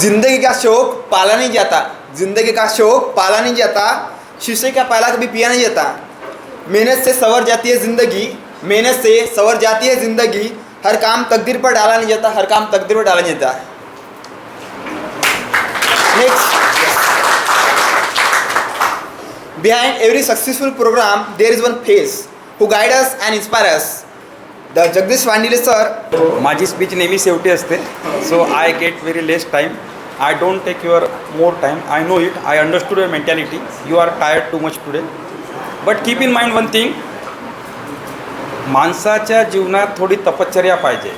ज़िंदगी का शौक पाला नहीं जाता। ज़िंदगी का शौक पाला नहीं जाता। शीशे का पाला कभी पिया नहीं जाता। मेहनत से सवर जाती है ज़िंदगी। मेहनत से सवर जाती है ज़िंदगी। हर काम तकदीर पर डाला नहीं जाता। हर काम तकदीर पर डाला नहीं जाता। Next Behind every successful program, there is one face who guide us and inspire us. The Jagdish Vandile sir. माझी स्पीच नेहमी शेवटी असते. So I get very less time I don't take your more time I know it I understood your mentality you are tired too much today but keep in mind one thing माणसाच्या जीवनात थोडी तपश्चर्या पाहिजे.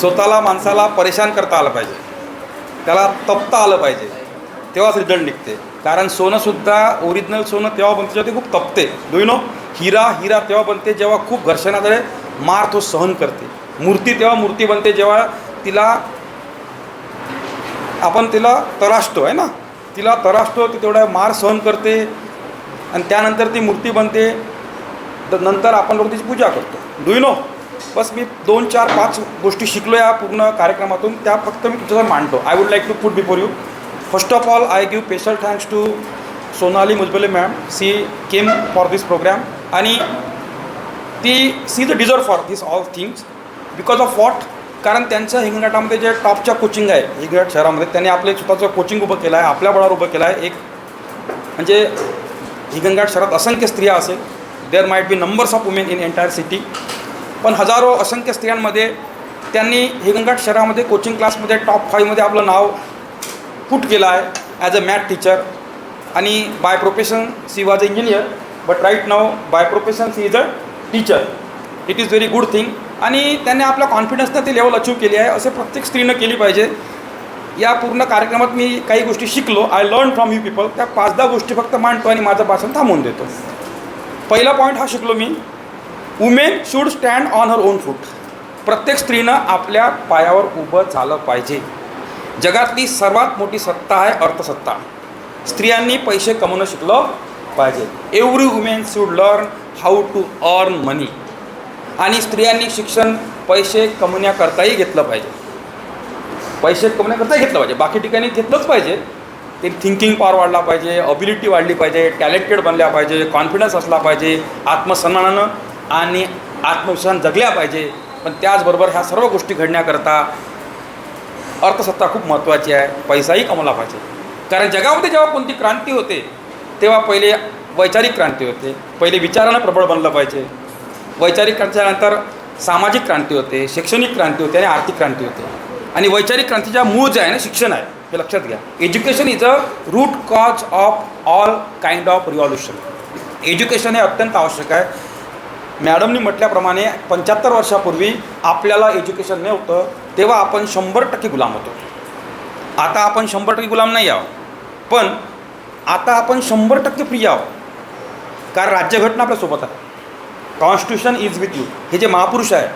स्वतःला माणसाला परेशान करता आलं पाहिजे. त्याला तपता आलं पाहिजे. तेव्हाच रिझल्ट निघते. कारण सोनंसुद्धा ओरिजिनल सोनं तेव्हा बनते जेव्हा ते खूप तपते. डू नो हिरा हिरा तेव्हा बनते जेव्हा खूप घर्षणाकडे मार तो सहन करते. मूर्ती तेव्हा मूर्ती बनते जेव्हा तिला आपण तिला तरासतो आहे ना? तिला तरासतो ती तेवढा मार सहन करते आणि त्यानंतर ती मूर्ती बनते. तर नंतर आपण लोक तिची पूजा करतो. डू नो बस मी दोन चार पाच गोष्टी शिकलो या पूर्ण कार्यक्रमातून. त्या फक्त मी तुझ्यावर मांडतो. I would like to put before you first of all I give special thanks to Sonali Mujbale ma'am she came for this programme आणि ती she the deserve for this all things because of what कारण त्यांच्या हिंगणघाटामध्ये जे टॉपच्या coaching आहे हिंगणघाट शहरामध्ये त्यांनी आपले स्वतःचं कोचिंग उभं केलं आहे आपल्या बळावर उभं केलं आहे. एक म्हणजे हिंगणघाट शहरात असंख्य स्त्रिया असेल. There might be numbers of women in entire city पण हजारो असंख्य स्त्रियांमध्ये त्यांनी हिंगणघाट शहरामध्ये कोचिंग क्लासमध्ये टॉप फाईव्हमध्ये आपलं नाव पुट केलं आहे ॲज अ मॅथ टीचर आणि by profession she was a engineer but right now by profession she is a teacher it is very good thing आणि त्यांनी आपला कॉन्फिडन्सनं ती लेवल अचीव केली आहे असे प्रत्येक स्त्रीनं केली पाहिजे. या पूर्ण कार्यक्रमात मी काही गोष्टी शिकलो. I learn from you people त्या पाच दहा गोष्टी फक्त मांडतो आणि माझं भाषण थांबवून देतो. पहिला पॉईंट हा शिकलो मी. Women should stand on her own foot प्रत्येक स्त्रीनं आपल्या पायावर उभं झालं पाहिजे. जगातली सर्वात मोठी सत्ता आहे अर्थसत्ता. स्त्रियांनी पैसे कमवणं शिकलं पाहिजे. Every women should learn how to earn money आणि स्त्रियांनी शिक्षण पैसे कमवण्याकरताही घेतलं पाहिजे. पैसे कमवण्याकरताही घेतलं पाहिजे. बाकी ठिकाणी घेतलंच पाहिजे. ते थिंकिंग पॉवर वाढला पाहिजे अबिलिटी वाढली पाहिजे टॅलेंटेड बनल्या पाहिजे कॉन्फिडन्स असला पाहिजे आत्मसन्मानानं आणि आत्मविश्वासानं जगल्या पाहिजे. पण त्याचबरोबर ह्या सर्व गोष्टी घडण्याकरता अर्थसत्ता खूप महत्त्वाची आहे. पैसाही कमवला पाहिजे. कारण जगामध्ये जेव्हा कोणती क्रांती होते तेव्हा पहिले वैचारिक क्रांती होते. पहिले विचारानं प्रबळ बनलं पाहिजे. वैचारिक क्रांतीनंतर सामाजिक क्रांती होते शैक्षणिक क्रांती होते आणि आर्थिक क्रांती होते. आणि वैचारिक क्रांतीच्या मूळ जे आहे ना शिक्षण आहे हे लक्षात घ्या. Education is a root cause of all kind of revolution education हे अत्यंत आवश्यक आहे. मॅडमनी म्हटल्याप्रमाणे पंच्याहत्तर वर्षापूर्वी आपल्याला एज्युकेशन नव्हतं तेव्हा आपण शंभर टक्के गुलाम होतो. आता आपण शंभर टक्के गुलाम नाही आहोत. पण आता आपण शंभर टक्के फ्री आहोत. कारण राज्यघटना आपल्यासोबत आहे. कॉन्स्टिट्यूशन इज विथ यू हे जे महापुरुष आहे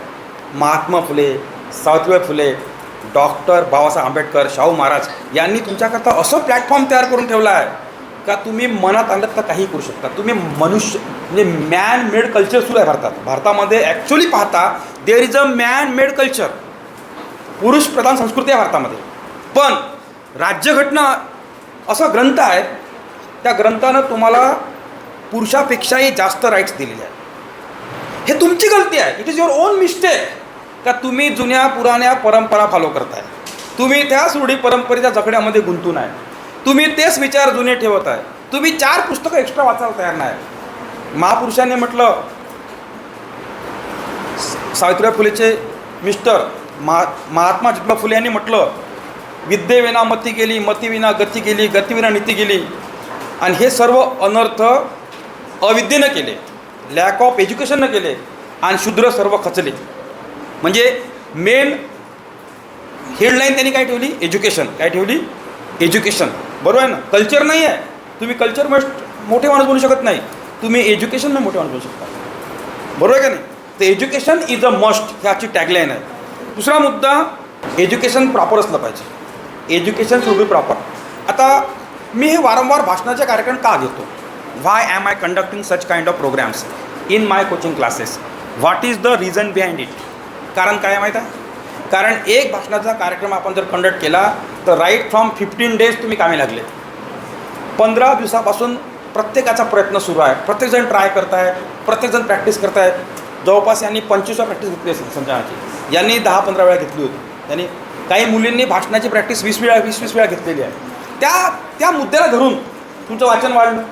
महात्मा फुले सावित्रीबाई फुले डॉक्टर बाबासाहेब आंबेडकर शाहू महाराज यांनी तुमच्याकरता असं प्लॅटफॉर्म तयार करून ठेवला आहे का तुम्ही मनात आणलं तर काही करू शकता. तुम्ही मनुष्य म्हणजे मॅन मेड कल्चर सुरू आहे भारतात. भारतामध्ये ॲक्च्युली पाहता there is a man made culture पुरुष प्रधान संस्कृती आहे भारतामध्ये. पण राज्यघटना असा ग्रंथ आहे त्या ग्रंथानं तुम्हाला पुरुषापेक्षाही जास्त राईट्स दिलेले आहेत. हे तुमची गलती आहे. It is your own mistake का तुम्ही जुन्या पुराण्या परंपरा फॉलो करताय? तुम्ही त्याच रूढी परंपरेच्या जखड्यामध्ये गुंतून आहे. तुम्ही तेच विचार जुने ठेवत आहे. तुम्ही चार पुस्तकं एक्स्ट्रा वाचायला तयार नाही. महापुरुषाने म्हटलं सावित्रीबाई फुलेचे मिस्टर महा महात्मा ज्योतिबा फुले यांनी म्हटलं विद्येविना मती गेली मतीविना गती गेली गतीविना नीती गेली. आणि हे सर्व अनर्थ अविद्येनं केले लॅक ऑफ एज्युकेशननं केले आणि शूद्र सर्व खचले. म्हणजे मेन हेडलाईन त्यांनी काय ठेवली? एज्युकेशन काय ठेवली? एज्युकेशन बरोबर आहे ना? कल्चर नाही आहे. तुम्ही कल्चर मस्ट मोठे माणूस बनू शकत नाही. तुम्ही एज्युकेशननं मोठे माणूस बनू शकता. बरोबर आहे का नाही? तर एज्युकेशन इज अ मस्ट ह्याची टॅगलाईन आहे. दुसरा मुद्दा एज्युकेशन प्रॉपर असलं पाहिजे. एज्युकेशन शुड बी प्रॉपर आता मी हे वारंवार भाषणाचे कार्यक्रम का घेतो? Why am I conducting such kind of programmes in my coaching classes What is the reason behind it कारण काय माहीत आहे? कारण एक भाषणाचा कार्यक्रम आपण जर कंडक्ट केला तर राईट फ्रॉम फिफ्टीन डेज तुम्ही कामी लागले. पंधरा दिवसापासून प्रत्येकाचा प्रयत्न सुरू आहे. प्रत्येकजण ट्राय करताय प्रत्येकजण प्रॅक्टिस करताय. जवळपास यांनी पंचवीस वेळा प्रॅक्टिस घेतली असेल संचालनाची यांनी दहा पंधरा वेळा घेतली होती. यांनी काही मुलींनी भाषणाची प्रॅक्टिस वीस वेळा वीस वीस वेळा घेतलेली आहे. त्या त्या मुद्द्याला धरून तुमचं वाचन वाढलं.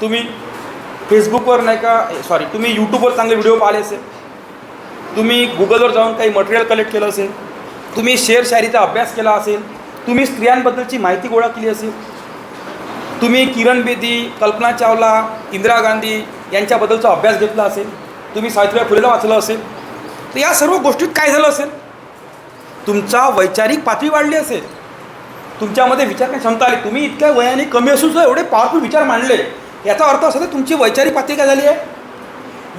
तुम्ही फेसबुकवर नाही का सॉरी तुम्ही यूट्यूबवर चांगले व्हिडिओ पाहिले असेल. तुम्ही गुगलवर जाऊन काही मटेरियल कलेक्ट केलं असेल. तुम्ही शेअर शायरीचा अभ्यास केला असेल. तुम्ही स्त्रियांबद्दलची माहिती गोळा केली असेल. तुम्ही किरण बेदी कल्पना चावला इंदिरा गांधी यांच्याबद्दलचा अभ्यास घेतला असेल. तुम्ही सावित्रीबाई फुलेला वाचलं असेल. तर या सर्व गोष्टीत काय झालं असेल? तुमचा वैचारिक पातळी वाढली असेल. तुमच्यामध्ये विचार काय क्षमता आली. तुम्ही इतक्या वयाने कमी असून सुद्धा एवढे पॉवरफुल विचार मांडले. याचा अर्थ असा तर तुमची वैचारिक पातळी काय झाली आहे?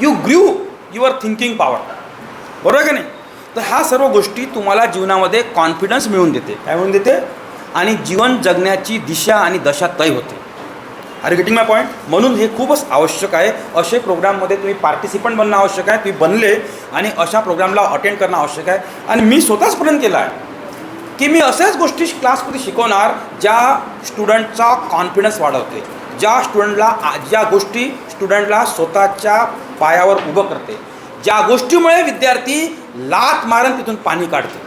You grew your thinking power बरोबर आहे का नाही? तर ह्या सर्व गोष्टी तुम्हाला जीवनामध्ये कॉन्फिडन्स मिळवून देते. काय मिळवून देते? आणि जीवन जगण्याची दिशा आणि दशा तय होते. अरे गेटिंग माय पॉईंट म्हणून हे खूपच आवश्यक आहे. असे प्रोग्राममध्ये तुम्ही पार्टिसिपंट बनणं आवश्यक आहे. तुम्ही बनले आणि अशा प्रोग्रामला अटेंड करणं आवश्यक आहे. आणि मी स्वतःच प्रयत्न केला आहे की मी अशाच गोष्टी क्लासमध्ये शिकवणार ज्या स्टुडंटचा कॉन्फिडन्स वाढवते. ज्या स्टुडंटला ज्या गोष्टी स्टुडंटला स्वतःच्या पायावर उभं करते. ज्या गोष्टीमुळे विद्यार्थी लात मारून तिथून पाणी काढते.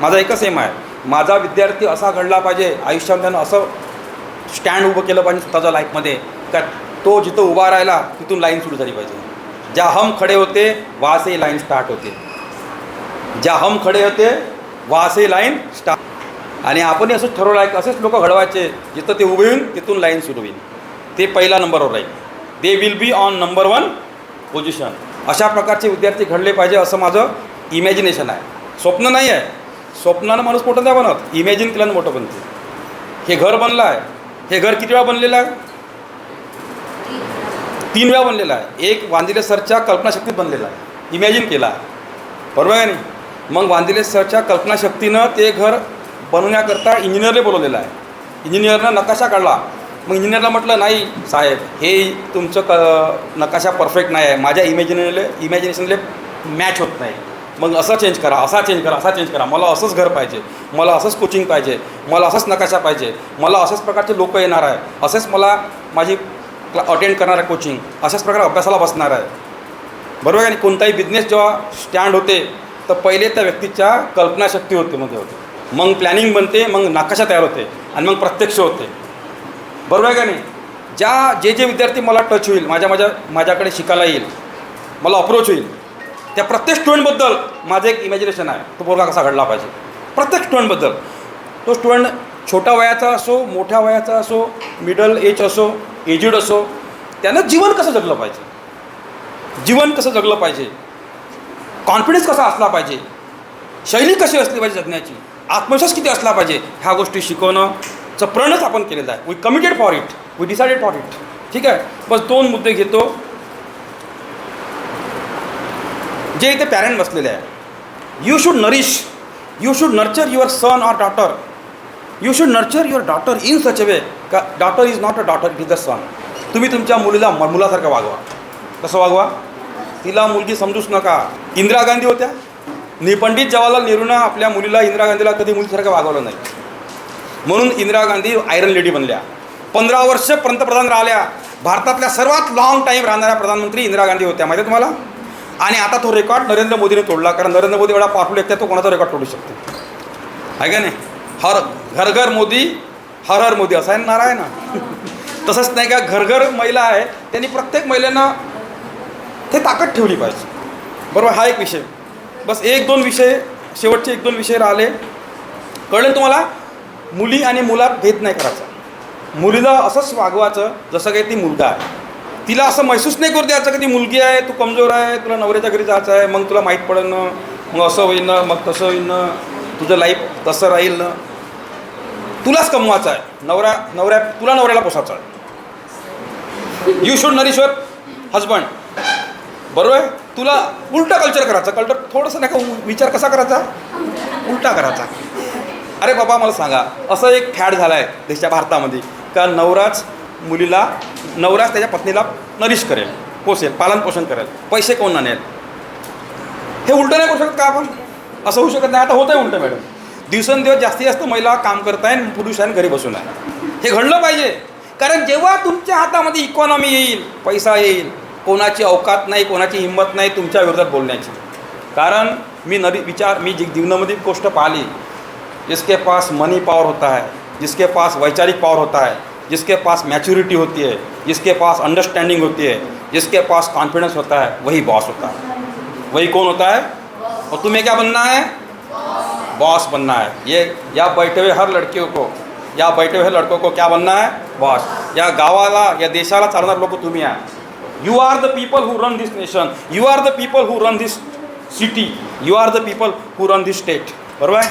माझा एकच एम आहे. माझा विद्यार्थी असा घडला पाहिजे आयुष्यामध्ये त्यानं असं स्टँड उभं केलं पाहिजे स्वतःच्या लाईफमध्ये का तो जिथं उभा राहिला तिथून लाईन सुरू झाली पाहिजे. ज्या हम खडे होते वासे लाईन स्टार्ट होते. ज्या हम खडे होते वासे लाईन स्टार्ट आणि आपणही असंच ठरवलं आहे की असेच लोक घडवायचे जिथं ते उभे होईल तिथून लाईन सुरू होईल. ते पहिल्या नंबरवर राहील. They will be on number one position अशा प्रकारचे विद्यार्थी घडले पाहिजे असं माझं इमॅजिनेशन आहे. स्वप्न नाही आहे. स्वप्नानं माणूस मोठं नाही बनत. इमॅजिन केल्यानं मोठं बनते. हे घर बनलं आहे. हे घर किती वेळा बनलेलं आहे? तीन वेळा बनलेलं आहे. एक वांदिले सरच्या कल्पनाशक्तीत बनलेला आहे. इमॅजिन केला. आहे बरोबर आहे नाही? मग वांदिले सरच्या कल्पनाशक्तीनं ते घर बनवण्याकरता इंजिनियरने बोलवलेलं आहे. इंजिनियरनं नकाशा काढला. मग इंजिनियरला म्हटलं नाही साहेब हे तुमचं क नकाशा परफेक्ट नाही आहे. माझ्या इमॅजिनेले इमॅजिनेशनले मॅच होत नाही. मग असं चेंज करा असा चेंज करा असा चेंज करा. मला असंच घर पाहिजे. मला असंच कोचिंग पाहिजे. मला असंच नकाशा पाहिजे. मला अशाच प्रकारचे लोक येणार आहे. असेच मला माझी क्ला अटेंड करणार आहे कोचिंग अशाच प्रकारे अभ्यासाला बसणार आहे. बरोबर आहे आणि कोणताही बिझनेस जेव्हा स्टँड होते तर पहिले त्या व्यक्तीच्या कल्पनाशक्ती होते मध्ये होते. मग प्लॅनिंग बनते मग नकाशा तयार होते. आणि मग प्रत्यक्ष होते. बरोबर आहे का नाही? ज्या जे जे विद्यार्थी मला टच होईल माझ्या माझ्या माझ्याकडे शिकायला येईल मला अप्रोच होईल त्या प्रत्येक स्टुडंटबद्दल माझं एक इमॅजिनेशन आहे. तो पोरगा कसा घडला पाहिजे? प्रत्येक स्टुडंटबद्दल तो स्टुडंट छोट्या वयाचा असो मोठ्या वयाचा असो मिडल एज असो एजिड असो त्यानं जीवन कसं जगलं पाहिजे? जीवन कसं जगलं पाहिजे? कॉन्फिडन्स कसा असला पाहिजे? शैली कशी असली पाहिजे जगण्याची? आत्मविश्वास किती असला पाहिजे? ह्या गोष्टी शिकवणं चं प्रणच आपण केलेलं आहे. We committed for it we decided for it ठीक आहे? बस दोन मुद्दे घेतो. जे इथे पॅरेंट बसलेले आहे. You should nourish you should nurture your son or daughter you should nurture your daughter in such a way का daughter is not a daughter it is a son तुम्ही तुमच्या मुलीला मुलासारखं वागवा. कसं वागवा? तिला मुलगी समजूच नका. इंदिरा गांधी होत्या. निपंडित जवाहरलाल नेहरूनं आपल्या मुलीला इंदिरा गांधीला कधी मुलीसारखं वागवलं नाही. म्हणून इंदिरा गांधी आयरन लेडी बनल्या. पंधरा वर्ष पंतप्रधान राहिल्या. भारतातल्या सर्वात लाँग टाईम राहणाऱ्या प्रधानमंत्री इंदिरा गांधी होत्या. माहिती तुम्हाला? आणि आता तो रेकॉर्ड नरेंद्र मोदीने तोडला. कारण नरेंद्र मोदी एवढा पॉवरफुल आहे तो कोणाचा रेकॉर्ड तोडू शकतो? आहे का नाही? हर घर घर मोदी हर हर मोदी. असा आहे नारा आहे ना तसंच नाही का घर घर महिला आहे त्यांनी प्रत्येक महिलांना ते ताकद ठेवली पाहिजे. बरोबर? हा एक विषय. बस एक दोन विषय शेवटचे एक दोन विषय राहिले. कळले तुम्हाला? मुली आणि मुलात भेद नाही करायचा. मुलीला असंच वागवायचं जसं काही ती मुलगा आहे. तिला असं महसूस नाही करू द्यायचं की ती मुलगी आहे तू कमजोर आहे तुला नवऱ्याच्या घरी जायचं आहे मग तुला माहीत पडेल ना मग असं होईल ना मग तसं होईल ना तुझं लाईफ तसं राहील ना. तुलाच कमवायचं आहे. नवऱ्या नवऱ्या तुला नवऱ्याला पोसायचं आहे. You should nourish your husband बरोबर आहे? तुला उलटा कल्चर करायचा. कल्चर थोडंसं नाही का विचार कसा करायचा? उलटा करायचा. अरे बाबा मला सांगा असं एक फॅड झाला आहे देशाच्या भारतामध्ये. का नवराच मुलीला नवराच त्याच्या पत्नीला नरिश करेल पोसेल पालनपोषण करेल पैसे कोण आणेल हे उलटं नाही करू शकत का आपण? असं होऊ शकत नाही. आता होतं आहे उलटं मॅडम. दिवसेंदिवस जास्तीत जास्त महिला काम करत आहे आणि पुरुष आहे घरी बसून आहे हे घडलं पाहिजे. कारण जेव्हा तुमच्या हातामध्ये इकॉनॉमी येईल पैसा येईल कोणाची अवकात नाही कोणाची हिंमत नाही तुमच्या विरोधात बोलण्याची. कारण मी नदी विचार मी जी जीवनामध्ये गोष्ट पाहिली जिसके पास मनी पावर होता है, जिसके पास वैचारिक पावर होता है, जिसके पास मैच्योरिटी होती है, जिसके पास अंडरस्टैंडिंग होती है, जिसके पास कॉन्फिडेंस होता है, वही बॉस होता है। वही कौन होता है? और तुम्हें क्या बनना है? बॉस बनना है। ये या बैठे हुए हर लड़कियों को या बैठे हुए लड़कों को क्या बनना है? बॉस या गावाला या देशाला चालणार लोक तुम्ही आहे you are the people who run this nation you are the people who run this city you are the people who run this state बरोबर आहे?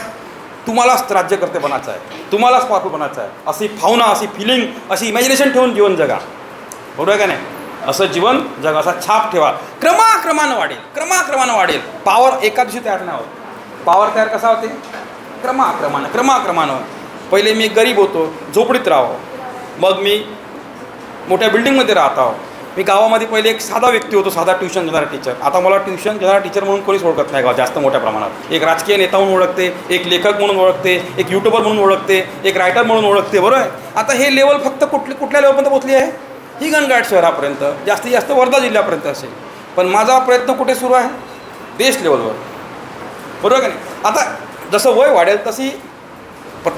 तुम्हालाच राज्यकर्ते बनायचं आहे. तुम्हालाच पावरफुल बनायचं आहे. अशी भावना अशी फिलिंग अशी इमॅजिनेशन ठेवून जीवन जगा. बरोबर आहे का नाही? असं जीवन जगा असा छाप ठेवा. क्रमाक्रमानं वाढेल. क्रमाक्रमानं वाढेल. पावर एका दिवशी तयार नाही होत. पावर तयार कसा होते? क्रमाक्रमानं क्रमाक्रमानं पहिले मी गरीब होतो झोपडीत राहावं. मग मी मोठ्या बिल्डिंगमध्ये राहत आहो. मी गावामध्ये पहिले एक साधा व्यक्ती होतो साधा ट्युशन घेणारा टीचर. आता मला ट्युशन घेणारा टीचर म्हणून कोणीच ओळखत नाही गाव जास्त मोठ्या प्रमाणात. एक राजकीय नेता म्हणून ओळखते एक लेखक म्हणून ओळखते एक यूट्यूबर म्हणून ओळखते एक रायटर म्हणून ओळखते बरोबर आहे? आता हे लेवल फक्त कुठली कुठल्या लेवलपर्यंत पोचली आहे? ही गणघाट शहरापर्यंत जास्तीत जास्त वर्धा जिल्ह्यापर्यंत असेल. पण माझा प्रयत्न कुठे सुरू आहे? देश लेवलवर बरोबर का नाही? आता जसं वय वाढेल तशी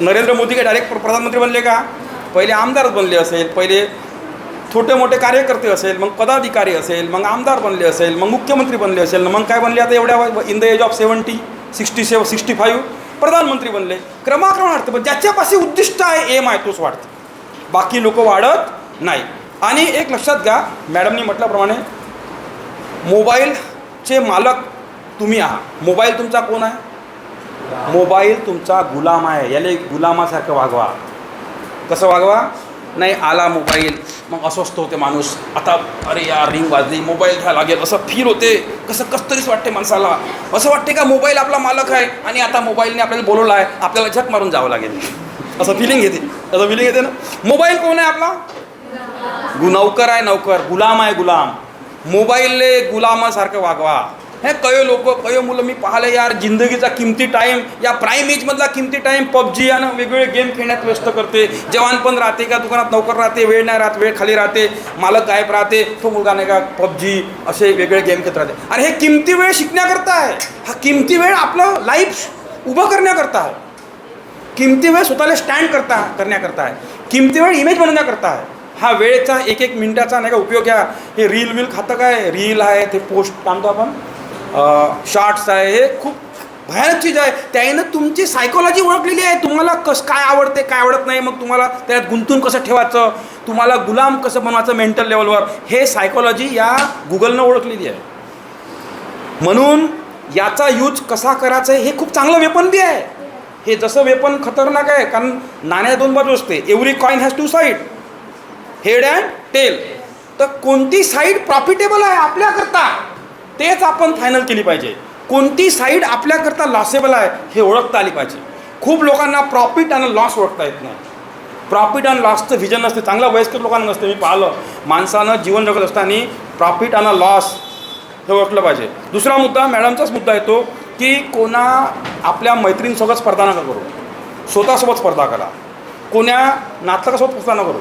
नरेंद्र मोदी काय डायरेक्ट प्रधानमंत्री बनले का? पहिले आमदारच बनले असेल पहिले छोटे मोठे कार्यकर्ते असेल मग पदाधिकारी असेल मग आमदार बनले असेल मग मुख्यमंत्री बनले असेल मग काय बनले? आता एवढ्या in the age of seventy sixty seven sixty five प्रधानमंत्री बनले. क्रमाक्रम वाढते पण ज्याच्यापाशी उद्दिष्ट आहे एम आहे तोच वाढतो. बाकी लोक वाढत नाही. आणि एक लक्षात घ्या मॅडमनी म्हटल्याप्रमाणे मोबाईलचे मालक तुम्ही आहात. मोबाईल तुमचा कोण आहे? मोबाईल तुमचा गुलाम आहे. याला गुलामासारखं वागवा. कसं वागवा? नाही आला मोबाईल. मग अस्वस्थ होते माणूस. आता अरे यार रिंग वाजली मोबाईल घ्या लागेल असं फील होते. कसं कस तरीच वाटते माणसाला. असं वाटते का मोबाईल आपला मालक आहे आणि आता मोबाईलने आपल्याला बोलवला आहे आपल्याला झक मारून जावं लागेल. असं फिलिंग येते. असं फिलिंग येते ना? मोबाईल कोण आहे आपला? गु नौकर आहे नौकर. गुलाम आहे गुलाम. मोबाईलले गुलामासारखं वागवा. हे कयो लोक कयो मुलं मी पाहिले यार जिंदगीचा किमती टाईम या प्राईम एजमधला किमती टाईम पबजी आणि वेगवेगळे गेम खेळण्यात व्यस्त करते. जवान पण राहते का दुकानात नोकर राहते वेळ नाही राहत वेळ खाली राहते मालक गायब राहते तो मुलगा नाही का पबजी असे वेगळे गेम खेळत राहते. आणि हे किमती वेळ शिकण्याकरता आहे. हा किमती वेळ आपलं लाईफ उभं करण्याकरता आहे. किमती वेळ स्वतःला स्टँड करता करण्याकरता आहे. किमती वेळ इमेज बनवण्याकरता आहे. हा वेळेचा एक एक मिनिटाचा नाही का उपयोग घ्या. हे रील वील खातं काय? रील आहे ते पोस्ट आणतो आपण. शॉर्ट्स आहे हे खूप भयानक चीज आहे. त्यानं तुमची सायकोलॉजी ओळखलेली आहे. तुम्हाला कसं काय आवडते काय आवडत नाही मग तुम्हाला त्यात गुंतून कसं ठेवायचं? तुम्हाला गुलाम कसं बनवायचं मेंटल लेवलवर हे सायकोलॉजी या गुगलनं ओळखलेली आहे. म्हणून याचा यूज कसा करायचा हे खूप चांगलं वेपन बी आहे. हे जसं वेपन खतरनाक आहे कारण नाण्या दोन बाजू असते. Every coin has two side head and tail तर कोणती साईड प्रॉफिटेबल आहे आपल्याकरता? तेच आपण फायनल केली पाहिजे. कोणती साईड आपल्याकरता लॉसेबल आहे हे ओळखता आली पाहिजे. खूप लोकांना प्रॉफिट आणि लॉस ओळखता येत नाही. प्रॉफिट आणि लॉसचं व्हिजन नसते. चांगलं वयस्कर लोकांना नसते. मी पाहिलं. माणसानं जीवन जगत असताना प्रॉफिट आणि लॉस हे ओळखलं पाहिजे. दुसरा मुद्दा मॅडमचाच मुद्दा येतो की कोणा आपल्या मैत्रिणीसोबत स्पर्धा नका करू. स्वतःसोबत स्पर्धा करा. कोण्या नाटकासोबत स्पर्धा न करू.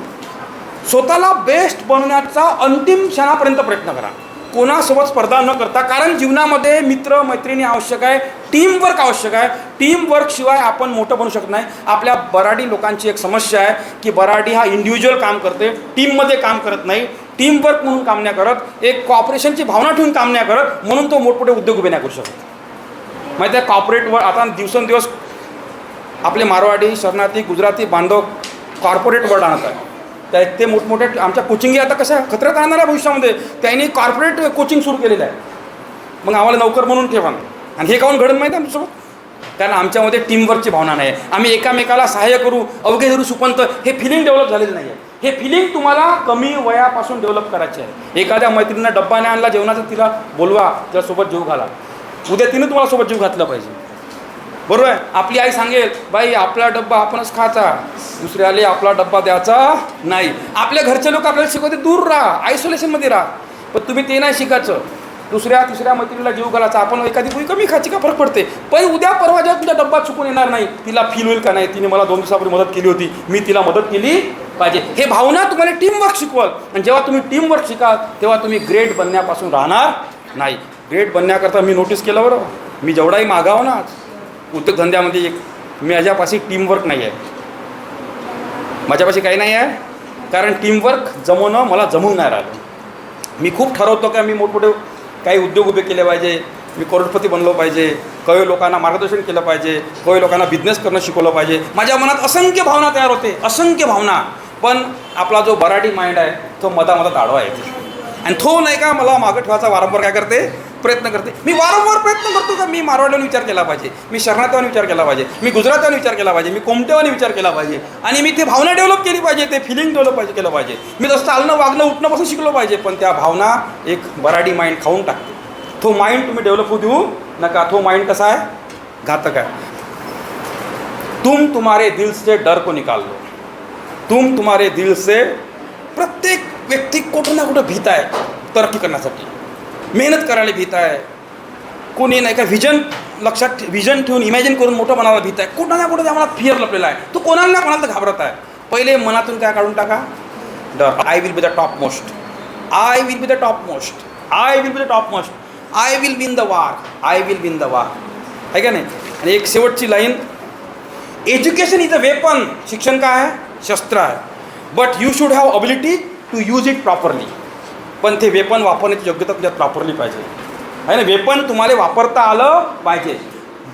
स्वतःला बेस्ट बनवण्याचा अंतिम क्षणापर्यंत प्रयत्न करा. कोणासोबत स्पर्धा न करता कारण जीवनामध्ये मित्र मैत्रिणी आवश्यक आहे टीमवर्क आवश्यक आहे. टीमवर्कशिवाय आपण मोठं बनू शकत नाही. आपल्या बराडी लोकांची एक समस्या आहे की बराडी हा इंडिव्हिज्युअल काम करते टीममध्ये काम करत नाही. टीमवर्क म्हणून काम नाही करत एक कॉपरेशनची भावना ठेवून काम नाही करत म्हणून तो मोठमोठे उद्योग उभे नाही करू शकत. माहिती आहे कॉर्पोरेटवर आता दिवसेंदिवस आपले मारवाडी शरणार्थी गुजराती बांधव कॉर्पोरेट वर्ड आणत आहे त्या ते मोठमोठे आमच्या कोचिंगी आता कसं आहे? राहणार आहे भविष्यामध्ये. त्यांनी कॉर्पोरेट कोचिंग सुरू केलेलं आहे. मग आम्हाला नोकर म्हणून ठेवा. आणि हे काहून घडत माहीत आहे आमच्यासोबत? कारण आमच्यामध्ये टीमवर्कची भावना नाही. आहे आम्ही एकामेकाला सहाय्य करू अवघे धरू सुपंत हे फिलिंग डेव्हलप झालेलं नाही आहे हे फिलिंग तुम्हाला कमी वयापासून डेव्हलप करायचे आहे. एखाद्या मैत्रिणीनं डब्बा नाही आणला जेवणाचा तिला बोलवा त्यासोबत जीव घाला. उद्या तिने तुम्हाला सोबत जीव घातला पाहिजे. बरोबर आहे? आपली आई सांगेल बाई आपला डब्बा आपणच खायचा दुसऱ्याला आपला डब्बा द्यायचा नाही. आपल्या घरचे लोक आपल्याला शिकवते दूर राहा आयसोलेशनमध्ये राहा. पण तुम्ही ते नाही शिकायचं. दुसऱ्या तिसऱ्या मैत्रिणीला जीव घालायचा. आपण एखादी गोळी कमी खायची का? फरक पडते. पण उद्या परवा जेव्हा तुझा डब्बा चुकून येणार नाही तिला फील होईल का नाही? तिने मला दोन दिवसापूर्वी मदत केली होती. मी तिला मदत केली पाहिजे. हे भावना तुम्हाला टीमवर्क शिकवल. आणि जेव्हा तुम्ही टीमवर्क शिकाल तेव्हा तुम्ही ग्रेट बनण्यापासून राहणार नाही. ग्रेट बनण्याकरता मी नोटीस केलं बरं. मी जेवढाही मागावं ना आज. उद्योगधंद्यामध्ये एक माझ्यापाशी टीमवर्क नाही आहे माझ्यापाशी काही नाही आहे कारण टीमवर्क जमवणं मला जमून नाही राहिलं. मी खूप ठरवतो का मी मोठमोठे काही उद्योग उभे केले पाहिजे मी करोडपती बनलो पाहिजे काही लोकांना मार्गदर्शन केलं पाहिजे काही लोकांना बिझनेस करणं शिकवलं पाहिजे. माझ्या मनात असंख्य भावना तयार होते असंख्य भावना. पण आपला जो बराठी माइंड आहे तो मधामधात आडवा येते. आणि तो नाही का मला मागं ठेवायचा वारंवार काय करते? प्रयत्न करते. मी वारंवार प्रयत्न करतो का मी मारवाड्याने विचार केला पाहिजे मी शरणात्याने विचार केला पाहिजे मी गुजरात्याने विचार केला पाहिजे मी कोमटेवाने विचार केला पाहिजे. आणि मी ते भावना डेव्हलप केली पाहिजे ते फिलिंग डेव्हलप पाहिजे केलं पाहिजे. मी तसं चालणं वागणं उठणंपासून शिकलो पाहिजे पण त्या भावना एक बराडी माइंड खाऊन टाकते. तो माइंड तुम्ही डेव्हलप होऊ देऊ नका. तो माइंड कसा आहे? घातक आहे. तुम तुम्हारे दिल से डर को निकाल लो. तुम तुम्हारे दिल से प्रत्येक व्यक्ती कुठं ना कुठं भीत आहे तरक्की करण्यासाठी. मेहनत करायला भीत आहे. कोणी नाही का व्हिजन लक्षात व्हिजन ठेवून इमॅजिन करून मोठं बनायला भीत आहे. कुठं ना कुठं त्या मनात फिअर लपलेला आहे. तो कोणाला ना कोणाला घाबरत आहे. पहिले मनातून काय काढून टाका? डर. I will be the top most I will be the top most I will be the top most I will win the war I will win the war आहे का नाही? आणि एक शेवटची line education is a weapon शिक्षण काय आहे? शस्त्र आहे. But you should have ability to use it properly पण ते वेपन वापरण्याची योग्यता तुझ्यात प्रॉपरली पाहिजे. आहे ना? वेपन तुम्हाला वापरता आलं पाहिजे.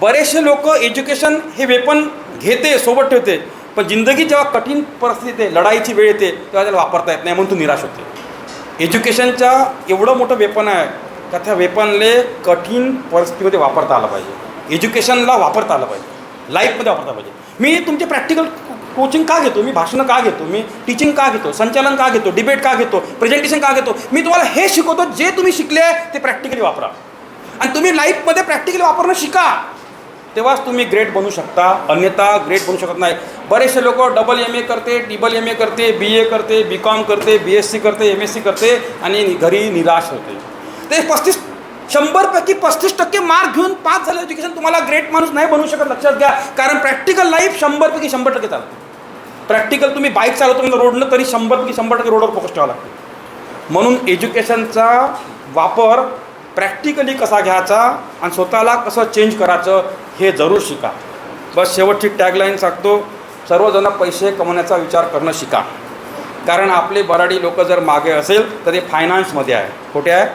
बरेचसे लोक एज्युकेशन हे वेपन घेते सोबत ठेवते पण जिंदगी जेव्हा कठीण परिस्थिती येते लढाईची वेळ येते तेव्हा त्याला वापरता येत नाही म्हणून तू निराश होते. एज्युकेशनच्या एवढं मोठं वेपन आहे का त्या वेपनले कठीण परिस्थितीमध्ये वापरता आलं पाहिजे. एज्युकेशनला वापरता आलं पाहिजे. लाईफमध्ये वापरता पाहिजे. मी तुमचे प्रॅक्टिकल कोचिंग का घेतो? मी भाषणं का घेतो? मी टीचिंग का घेतो? संचालन का घेतो? डिबेट का घेतो? प्रेझेंटेशन का घेतो? मी तुम्हाला हे शिकवतो जे तुम्ही शिकले ते प्रॅक्टिकली वापरा. आणि तुम्ही लाईफमध्ये प्रॅक्टिकली वापरणं शिका. तेव्हाच तुम्ही ग्रेट बनू शकता. अन्यथा ग्रेट बनू शकत नाही. बरेचसे लोक डबल एम ए करते टिबल एम ए करते बी ए करते बी कॉम करते बी एस सी करते एम एस सी करते आणि घरी निराश होते. ते पस्तीस शंभरपैकी पस्तीस टक्के मार्क घेऊन पास झालं एज्युकेशन तुम्हाला ग्रेट माणूस नाही बनवू शकत. लक्षात घ्या. कारण प्रॅक्टिकल लाईफ शंभरपैकी शंभर टक्के चालते. प्रॅक्टिकल तुम्ही बाईक चालवतो म्हणजे रोडनं तरी शंभर की शंभर टक्के रोडवर फोकस ठेवा लागतो. म्हणून एज्युकेशनचा वापर प्रॅक्टिकली कसा घ्यायचा आणि स्वतःला कसं चेंज करायचं हे जरूर शिका. बस शेवटची टॅगलाईन सांगतो सर्वजण पैसे कमवण्याचा विचार करणं शिका. कारण आपले बराडी लोक जर मागे असेल तर ते फायनान्समध्ये आहे. कुठे आहे.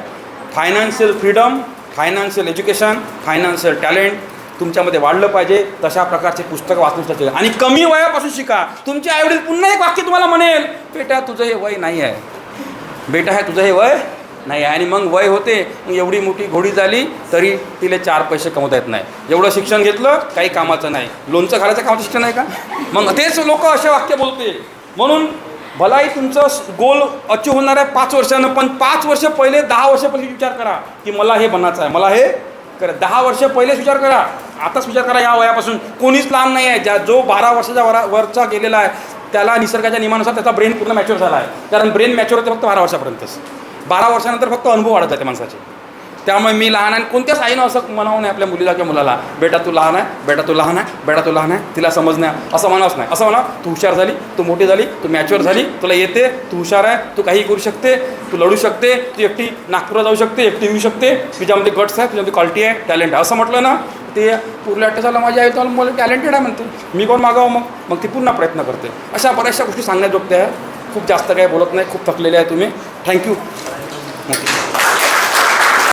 Financial freedom financial education financial talent तुमच्यामध्ये वाढलं पाहिजे तशा प्रकारचे पुस्तकं वाचून शिकायचे आणि कमी वयापासून शिका. तुमचे आईवडील पुन्हा एक वाक्य तुम्हाला म्हणेल बेटा तुझं हे वय नाही आहे. बेटा हे तुझं हे वय नाही आहे. आणि मग वय होते मग एवढी मोठी घोडी झाली तरी तिला चार पैसे कमवता येत नाही. एवढं शिक्षण घेतलं काही कामाचं नाही. लोणचं घालायचं कामाचं शिक्षण आहे का? मग तेच लोक असे वाक्य बोलते म्हणून भलाही तुमचं गोल अचीव होणार आहे पाच वर्षानं पण पाच वर्ष पहिले दहा वर्ष पहिले विचार करा की मला हे बनायचं आहे. मला हे करा. दहा वर्ष पहिलेच विचार करा. आताच विचार करा या वयापासून. कोणीच लांब नाही आहे. ज्या जो बारा वर्षाच्या वरा वरचा गेलेला आहे त्याला निसर्गाच्या नियमानुसार त्याचा ब्रेन पूर्ण मॅच्युअर झाला आहे. कारण ब्रेन मॅच्युअर होते फक्त बारा वर्षापर्यंतच. बारा वर्षानंतर फक्त अनुभव वाढत जाते माणसाचे. त्यामुळे मी लहान आहे कोणत्याच आईनं असं म्हणावं नाही आपल्या मुलीला किंवा मुलाला बेटा तू लहान आहे बेटा तू लहान आहे बेटा तू लहान आहे. तिला समज नाही असं म्हणावंच नाही. असं म्हणा तू हुशार झाली तू मोठी झाली तू मॅच्युअर झाली तुला येते तू हुशार आहे तू काही करू शकते तू लढू शकते तू एकटी नागपूरला जाऊ शकते एकटी येऊ शकते तुझ्यामध्ये गट्स आहे तुझ्यामध्ये क्वालिटी आहे टॅलेंट आहे. असं म्हटलं ना ते पुरल्या झालं माझ्या आई तर मला टॅलेंटेड आहे म्हणते. मी कोण मागावं मग? मग ती पुन्हा प्रयत्न करते. अशा बऱ्याचशा गोष्टी सांगण्याजोगत्या आहे खूप जास्त काही बोलत नाही खूप थकलेले आहे तुम्ही. Thank you okay